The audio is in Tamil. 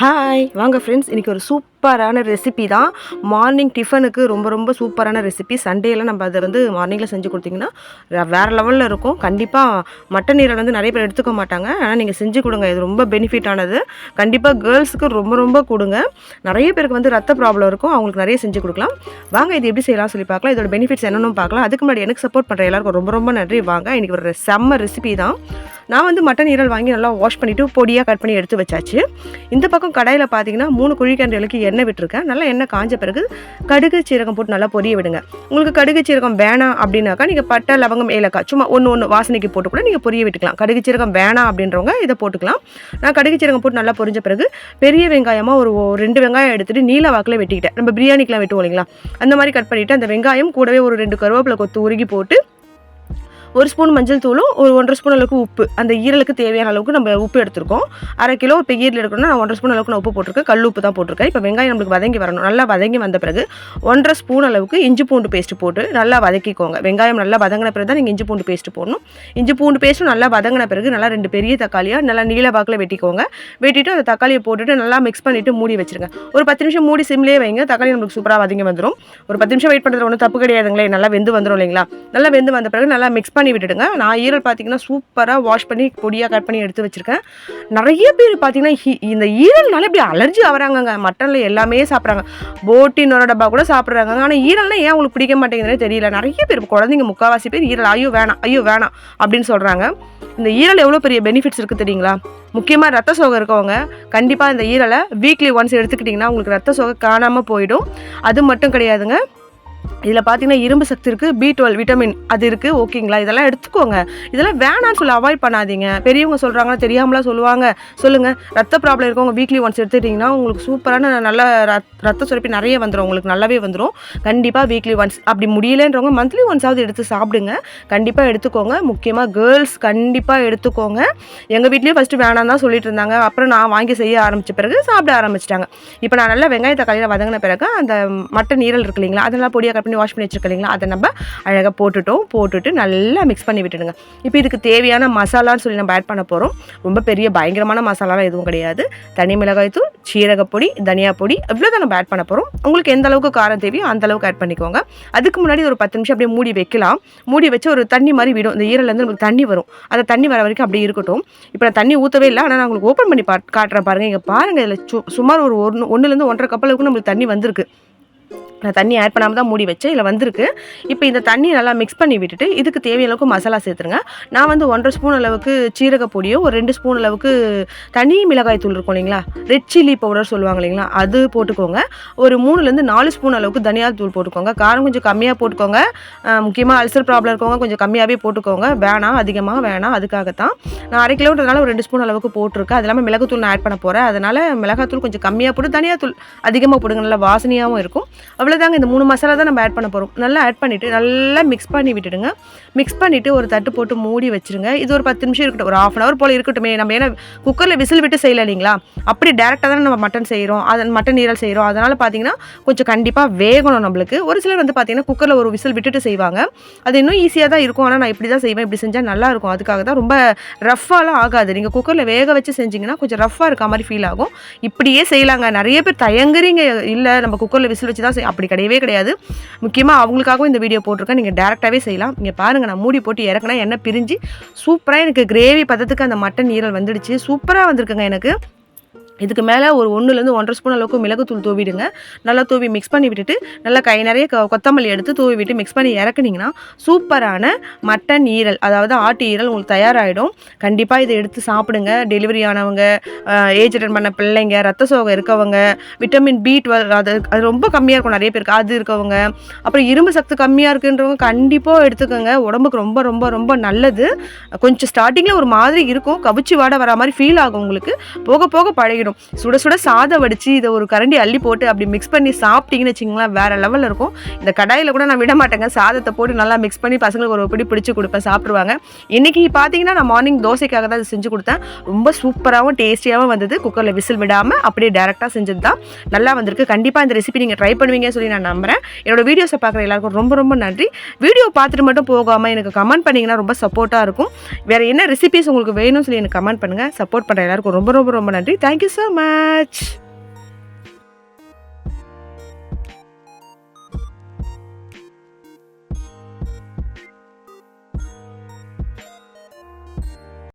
ஹாய் வாங்க ஃப்ரெண்ட்ஸ் இன்றைக்கி ஒரு சூப்பரான ரெசிபி தான். மார்னிங் டிஃபனுக்கு ரொம்ப ரொம்ப சூப்பரான ரெசிபி சண்டேயில் நம்ம அதை வந்து மார்னிங்கில் செஞ்சு கொடுத்தீங்கன்னா வேறு லெவலில் இருக்கும். கண்டிப்பாக மட்டன் ஈரல் வந்து நிறைய பேர் எடுத்துக்க மாட்டாங்க. ஆனால் நீங்கள் செஞ்சு கொடுங்க. இது ரொம்ப பெனிஃபிட் ஆனது. கண்டிப்பாக கேர்ள்ஸுக்கு ரொம்ப ரொம்ப கொடுங்க. நிறைய பேருக்கு வந்து ரத்த ப்ராப்ளம் இருக்கும். அவங்களுக்கு நிறைய செஞ்சு கொடுக்கலாம். வாங்க இது எப்படி செய்யலாம் சொல்லி பார்க்கலாம். இதோட பெனிஃபிட்ஸ் என்னன்னு பார்க்கலாம். அதுக்கு முன்னாடி எனக்கு சப்போர்ட் பண்ணுற எல்லாருக்கும் ரொம்ப ரொம்ப நன்றி. வாங்க இன்றைக்கி ஒரு செம்ம ரெசிபி தான். நான் வந்து மட்டன் ஈரல் வாங்கி நல்லா வாஷ் பண்ணிவிட்டு பொடியாக கட் பண்ணி எடுத்து வச்சாச்சு. இந்த பக்கம் கடையில் பார்த்தீங்கன்னா மூணு குழிக்கண்டைகளுக்கு எண்ணெய் விட்டுருக்கேன். நல்லா எண்ணெய் காஞ்ச பிறகு கடுகு சீரகம் போட்டு நல்லா பொரிய விடுங்க. உங்களுக்கு கடுகு சீரகம் வேணாம் அப்படின்னாக்கா நீங்கள் பட்டை லவங்கம் ஏலக்காய் சும்மா ஒன்று ஒன்று வாசனைக்கு போட்டு கூட நீங்கள் பொரிய விட்டுக்கலாம். கடுகு சீரகம் வேணாம் அப்படின்றவங்க இதை போட்டுக்கலாம். நான் கடுகு சீரகம் போட்டு நல்லா பொரிஞ்ச பிறகு பெரிய வெங்காயமாக ஒரு ரெண்டு வெங்காயம் எடுத்துகிட்டு நீல வாக்கில் வெட்டிக்கிட்டேன். நம்ம பிரியாணிக்கெலாம் வெட்டுவோம் இல்லைங்களா? அந்த மாதிரி கட் பண்ணிவிட்டு அந்த வெங்காயம் கூடவே ஒரு ரெண்டு கருவேப்பிலை கொத்து உருகி போட்டு ஒரு ஸ்பூன் மஞ்சள் தூளும் ஒரு ஒன்றரை ஸ்பூன் அளவுக்கு உப்பு. அந்த ஈரலுக்கு தேவையான அளவுக்கு நம்ம உப்பு எடுத்திருக்கோம். அரை கிலோ இப்போ ஈரல் எடுக்கணும்னா நான் ஒன்றரை ஸ்பூன் அளவுக்கு நான் உப்பு போட்டிருக்கேன். கல் உப்பு தான் போட்டிருக்கேன். இப்போ வெங்காயம் நம்மளுக்கு வதங்கி வரணும். நல்லா வதங்கி வந்த பிறகு ஒன்றரை ஸ்பூன் அளவுக்கு இஞ்சி பூண்டு பேஸ்ட் போட்டு நல்லா வதக்கிக்கோங்க. வெங்காயம் நல்லா வதங்கின பிறகு தான் நீங்கள் இஞ்சி பூண்டு பேஸ்ட் போடணும். இஞ்சி பூண்டு பேஸ்ட்டும் நல்லா வதங்கின பிறகு நல்லா ரெண்டு பெரிய தக்காளியாக நல்லா நீல பாக்கில் வெட்டிக்கோங்க. வெட்டிட்டு அந்த தக்காளியை போட்டுட்டு நல்லா மிக்ஸ் பண்ணிவிட்டு மூடி வச்சிருங்க. ஒரு பத்து நிமிஷம் மூடி சிம்லேயே வைங்க. தக்காளி நம்மளுக்கு சூப்பராக வதங்கி வந்துடும் ஒரு பத்து நிமிஷம் வெயிட் பண்ணுறது ஒன்றும் தப்பு கிடையாதுங்களே. நல்லா வெந்து வந்துடும் இல்லைங்களா? நல்லா வெந்து வந்த பிறகு நல்லா மிக்ஸ் பண்ணி விட்டுடுங்க. நான் ஈரல் பார்த்தீங்கன்னா சூப்பராக வாஷ் பண்ணி பொடியாக கட் பண்ணி எடுத்து வச்சிருக்கேன். நிறைய பேர் பார்த்தீங்கன்னா ஹீ இந்த ஈரல்னால இப்படி அலர்ஜி ஆகிறாங்கங்க. மட்டனில் எல்லாமே சாப்பிட்றாங்க. போட்டி நொர டப்பா கூட சாப்பிட்றாங்க. ஆனால் ஈரல்னா ஏன் உங்களுக்கு பிடிக்க மாட்டேங்குதுனே தெரியல. நிறைய பேர் குழந்தைங்க முக்கால்வாசி பேர் ஈரல் ஐயோ வேணாம் ஐயோ வேணாம் அப்படின்னு சொல்கிறாங்க இந்த ஈரல் எவ்வளோ பெரிய பெனிஃபிட்ஸ் இருக்குது தெரியுங்களா? முக்கியமாக ரத்த சோகை இருக்கவங்க கண்டிப்பாக இந்த ஈரலை வீக்லி ஒன்ஸ் எடுத்துக்கிட்டிங்கன்னா உங்களுக்கு ரத்த சோகை காணாமல் போயிடும். அது மட்டும் கிடையாதுங்க. இதில் பார்த்தீங்கன்னா இரும்பு சக்தி இருக்குது பி டுவெல் விட்டமின் அது இருக்குது ஓகேங்களா இதெல்லாம் எடுத்துக்கோங்க. இதெல்லாம் வேணாம்னு சொல்லி அவாய்ட் பண்ணாதீங்க. பெரியவங்க சொல்கிறாங்களா தெரியாமலாம் சொல்லுவாங்க. சொல்லுங்கள் ரத்த ப்ராப்ளம் இருக்கவங்க வீக்லி ஒன்ஸ் எடுத்துட்டிங்கன்னா உங்களுக்கு சூப்பரான நல்ல ரத்- ரத்த சுரப்பி நிறைய வந்துடும் உங்களுக்கு நல்லாவே வந்துடும் கண்டிப்பாக வீக்லி ஒன்ஸ் அப்படி முடியலன்றவங்க மந்த்லி ஒன்ஸாவது எடுத்து சாப்பிடுங்க. கண்டிப்பாக எடுத்துக்கோங்க. முக்கியமாக கேர்ள்ஸ் கண்டிப்பாக எடுத்துக்கோங்க. எங்கள் வீட்லேயும் ஃபஸ்ட்டு வேணாம் தான் சொல்லிட்டு இருந்தாங்க. அப்புறம் நான் வாங்கி செய்ய ஆரம்பித்த பிறகு சாப்பிட ஆரம்பிச்சிட்டாங்க. இப்போ நான் நல்லா வெங்காயத்தை கலையில் வதங்கின பிறகு அந்த மட்டன் நீரல் இருக்கு இல்லைங்களா? அதெல்லாம் பொடியாக ப்ரிப்பேர் பண்ணி வாஷ் பண்ணி வச்சிருக்க இல்லைங்களா அதை நம்ம அழகாக போட்டுட்டோம். போட்டுட்டு நல்லா மிக்ஸ் பண்ணி விட்டுடுங்க. இப்போ இதுக்கு தேவையான மசாலான்னு சொல்லி நம்ம ஆட் பண்ண போகிறோம் ரொம்ப பெரிய பயங்கரமான மசாலாலாம் எதுவும் கிடையாது. தனி மிளகாய்த்தூள் சீரகப்பொடி தனியா பொடி இவ்வளோ தான் நம்ம ஆட் பண்ண போகிறோம் உங்களுக்கு எந்த அளவுக்கு காரம் தேவையோ அந்த அளவுக்கு ஆட் பண்ணிக்கோங்க. அதுக்கு முன்னாடி ஒரு பத்து நிமிஷம் அப்படியே மூடி வைக்கலாம். மூடி வச்சு ஒரு தண்ணி மாதிரி விடும். இந்த ஈரல்லேருந்து நமக்கு தண்ணி வரும். அந்த தண்ணி வர வரைக்கும் அப்படியே இருக்கட்டும். இப்போ நான் தண்ணி ஊற்றவே இல்லை. ஆனால் நான் உங்களுக்கு ஓப்பன் பண்ணி பா காட்டுறேன் பாருங்கள் இங்கே பாருங்கள் இதில் சு சுமார் ஒரு ஒன்று ஒன்றுலேருந்து ஒன்றரை கப் நம்மளுக்கு தண்ணி வந்திருக்கு. நான் தண்ணி ஆட் பண்ணாமல் தான் மூடி வச்சேன். இதில் வந்திருக்கு. இப்போ இந்த தண்ணி நல்லா மிக்ஸ் பண்ணி விட்டுட்டு இதுக்கு தேவையளவுக்கு மசாலா சேர்த்துருங்க. நான் வந்து ஒன்றரை ஸ்பூன் அளவுக்கு சீரக பொடியும் ஒரு ரெண்டு ஸ்பூன் அளவுக்கு தனி மிளகாய் தூள் இருக்கும் இல்லைங்களா? ரெட் சில்லி பவுடர் சொல்லுவாங்க இல்லைங்களா? அது போட்டுக்கோங்க. ஒரு மூணுலேருந்து நாலு ஸ்பூன் அளவுக்கு தனியா தூள் போட்டுக்கோங்க. காரம் கொஞ்சம் கம்மியாக போட்டுக்கோங்க. முக்கியமாக அல்சர் ப்ராப்ளம் இருக்கவங்க கொஞ்சம் கம்மியாகவே போட்டுக்கோங்க. வேணாம் அதிகமாக வேணாம் அதுக்காகத்தான். நான் அரை கிலோன்றதுனால ஒரு ரெண்டு ஸ்பூன் அளவுக்கு போட்டிருக்கேன். அது இல்லாமல் மிளகுத்தூள் நான் ஆட் பண்ண போகிறேன் அதனால் மிளகாத்தூள் கொஞ்சம் கம்மியாக போட்டு தனியாத்தூள் அதிகமாக போடுங்க. நல்லா வாசனையாகவும் இருக்கும். அவ்வளோதாங்க இந்த மூணு மசாலா தான் நம்ம ஆட் பண்ண போகிறோம் நல்லா ஆட் பண்ணிவிட்டு நல்லா மிக்ஸ் பண்ணி விட்டுடுங்க. மிக்ஸ் பண்ணிவிட்டு ஒரு தட்டு போட்டு மூடி வச்சுருங்க. இது ஒரு பத்து நிமிஷம் இருக்கட்டும். ஒரு ஆஃப் அன் ஹவர் போல் இருக்கட்டுமே. நம்ம ஏன்னா குக்கரில் விசில் விட்டு செய்யலை இல்லைங்களா? அப்படி டேரெக்டாக தானே நம்ம மட்டன் செய்கிறோம் அதன் மட்டன் ஈரல் செய்கிறோம் அதனால் பார்த்தீங்கன்னா கொஞ்சம் கண்டிப்பாக வேகணும் நம்மளுக்கு. ஒரு சிலர் வந்து பார்த்திங்கன்னா குக்கரில் ஒரு விசில் விட்டுட்டு செய்வாங்க. அது இன்னும் ஈஸியாக தான் இருக்கும். ஆனால் நான் இப்படி தான் செய்வேன். இப்படி செஞ்சால் நல்லா இருக்கும். அதுக்காக தான் ரொம்ப ரஃப்பாலாம் ஆகாது. நீங்கள் குக்கரில் வேக வச்சு செஞ்சீங்கன்னா கொஞ்சம் ரஃப்பாக இருக்க மாதிரி ஃபீல் ஆகும். இப்படியே செய்யலாங்க. நிறைய பேர் தயங்குறீங்க. இல்லை நம்ம குக்கரில் விசில் வச்சு தான் செய் அப்படி கிடையவே கிடையாது. முக்கியமாக அவங்களுக்காகவும் இந்த வீடியோ போட்டிருக்கேன். நீங்கள் டேரெக்டாகவே செய்யலாம். இங்கே பாருங்கள் நான் மூடி போட்டு இறக்குனா எண்ணெய் பிரிஞ்சு சூப்பராக எனக்கு கிரேவி பதத்துக்கு அந்த மட்டன் ஈரல் வந்துடுச்சு. சூப்பராக வந்திருக்குங்க எனக்கு. இதுக்கு மேலே ஒரு ஒன்றுலேருந்து ஒன்றரை ஸ்பூன் அளவுக்கு மிளகுத்தூள் தூவிடுங்க. நல்லா தூவி மிக்ஸ் பண்ணி விட்டுட்டு நல்லா கை நிறைய க- கொத்தமல்லி எடுத்து தூவி விட்டு மிக்ஸ் பண்ணி இறக்குனீங்கன்னா சூப்பரான மட்டன் ஈரல் அதாவது ஆட்டு ஈரல் உங்களுக்கு தயாராகிடும் கண்டிப்பாக இதை எடுத்து சாப்பிடுங்க. டெலிவரி ஆனவங்க ஏஜ் அட்டன் பண்ண பிள்ளைங்க ரத்த சோகம் இருக்கவங்க விட்டமின் பி டுவெல் அது அது ரொம்ப கம்மியாக இருக்கும் நிறைய பேருக்கு. அது இருக்கவங்க அப்புறம் இரும்பு சத்து கம்மியாக இருக்குன்றவங்க கண்டிப்பாக எடுத்துக்கோங்க. உடம்புக்கு ரொம்ப ரொம்ப ரொம்ப நல்லது. கொஞ்சம் ஸ்டார்டிங்கில் ஒரு மாதிரி இருக்கும். கவிச்சு வாட வர மாதிரி ஃபீல் ஆகும் உங்களுக்கு. போக போக பழகிடும். சுட சுட சாதம் வடித்து இதை ஒரு கரண்டி அள்ளி போட்டு அப்படி மிக்ஸ் பண்ணி சாப்பிட்டீங்கன்னு வச்சிங்களேன் வேறு லெவலில் இருக்கும். இந்த கடாயில் கூட நான் விட மாட்டேங்க. சாதத்தை போட்டு நல்லா மிக்ஸ் பண்ணி பசங்களுக்கு ஒரு பிடி பிடிச்சி கொடுப்பேன் சாப்பிடுவாங்க இன்றைக்கி பார்த்தீங்கன்னா நான் மார்னிங் தோசைக்காக தான் அதை செஞ்சு கொடுத்தேன். ரொம்ப சூப்பராகவும் டேஸ்டியாகவும் வந்தது. குக்கரில் விசில் விடாமல் அப்படியே டேரெக்டாக செஞ்சது தான் நல்லா வந்திருக்கு. கண்டிப்பாக இந்த ரெசிபி நீங்கள் ட்ரை பண்ணுவீங்கன்னு சொல்லி நான் நம்புகிறேன் என்னோட வீடியோஸை பார்க்குற எல்லாருக்கும் ரொம்ப ரொம்ப நன்றி. வீடியோ பார்த்துட்டு மட்டும் போகாமல் எனக்கு கமெண்ட் பண்ணிங்கன்னா ரொம்ப சப்போர்ட்டாக இருக்கும். வேறு என்ன ரெசிபிஸ் உங்களுக்கு வேணும்னு சொல்லி எனக்கு கமெண்ட் பண்ணுங்கள் சப்போர்ட் பண்ணுற எல்லாருக்கும் ரொம்ப ரொம்ப ரொம்ப நன்றி. Thank you sir so much!